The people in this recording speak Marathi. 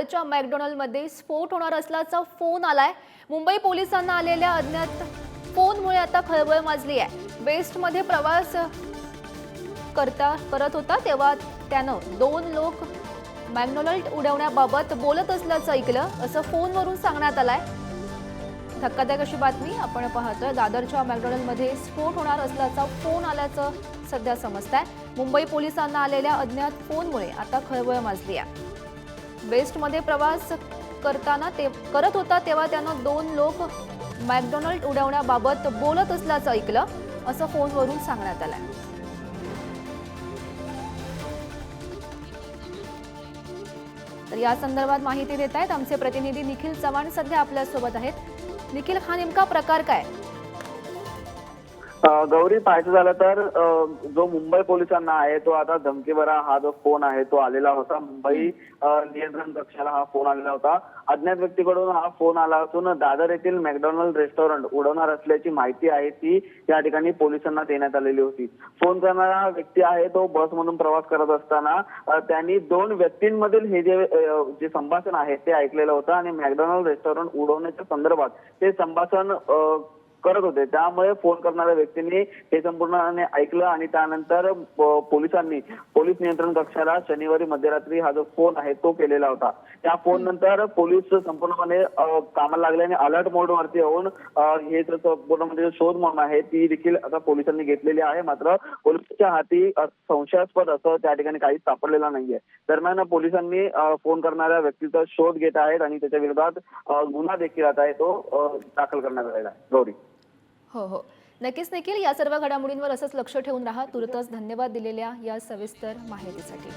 दादरच्या मॅकडोनल्डमध्ये स्फोट होणार असल्याचा फोन आलाय. मुंबई पोलिसांना आलेल्या अज्ञात फोनमुळे आता खळबळ माजली आहे. वेस्टमध्ये प्रवास करता करत होता तेव्हा त्यानं दोन लोक मॅकडोनल्ड उडवण्याबाबत बोलत असल्याचं ऐकलं. असं फोनवरून सांगण्यात आलंय. धक्कादायक अशी बातमी आपण पाहतोय. दादरच्या मॅकडोनल्डमध्ये स्फोट होणार असल्याचा फोन आल्याचं सध्या समजत आहे मुंबई पोलिसांना आलेल्या अज्ञात फोनमुळे आता खळबळ माजली आहे. वेस्टमध्ये प्रवास करताना ते करत होता तेव्हा त्यानं दोन लोक मॅकडोनल्ड उडवण्याबाबत बोलत असल्याचं ऐकलं. असं फोनवरून सांगण्यात आलंय. तर या संदर्भात माहिती देत आहेत आमचे प्रतिनिधी निखिल चव्हाण सध्या आपल्यासोबत आहेत. निखिल हा नेमका प्रकार काय? गौरी पाहायचं झालं तर जो मुंबई पोलिसांना आहे तो आता धमकीभरा हा जो फोन आहे तो आलेला होता. मुंबई नियंत्रण कक्षाला हा फोन आलेला होता. अज्ञात व्यक्तीकडून हा फोन आला असून दादर येथील मॅकडॉनल्ड रेस्टॉरंट उडवणार असल्याची माहिती आहे ती या ठिकाणी पोलिसांना देण्यात आलेली होती. फोन करणारा हा व्यक्ती आहे तो बसमधून प्रवास करत असताना त्यांनी दोन व्यक्तींमधील हे जे जे संभाषण आहे ते ऐकलेलं होतं आणि मॅकडॉनल्ड रेस्टॉरंट उडवण्याच्या संदर्भात ते संभाषण करत होते. त्यामुळे फोन करणाऱ्या व्यक्तींनी हे संपूर्णपणे ऐकलं आणि त्यानंतर पोलिसांनी पोलीस नियंत्रण कक्षाला शनिवारी मध्यरात्री हा जो फोन आहे तो केलेला होता. त्या फोन नंतर पोलीस संपूर्णपणे कामाला लागले आणि अलर्ट मोड वरती येऊन हे संपूर्ण म्हणजे शोध मोहीम आहे ती देखील आता पोलिसांनी घेतलेली आहे. मात्र पोलिसांच्या हाती संशयास्पद असं त्या ठिकाणी काहीच सापडलेलं नाहीये. दरम्यान पोलिसांनी फोन करणाऱ्या व्यक्तीचा शोध घेत आहेत आणि त्याच्या विरोधात गुन्हा देखील आता आहे तो दाखल करण्यात आलेला आहे. गौरी. हो हो. नक्कीच निखिल या सर्व घडामोडींवर असंच लक्ष ठेवून राहा. तुर्तच धन्यवाद दिलेल्या या सविस्तर माहितीसाठी.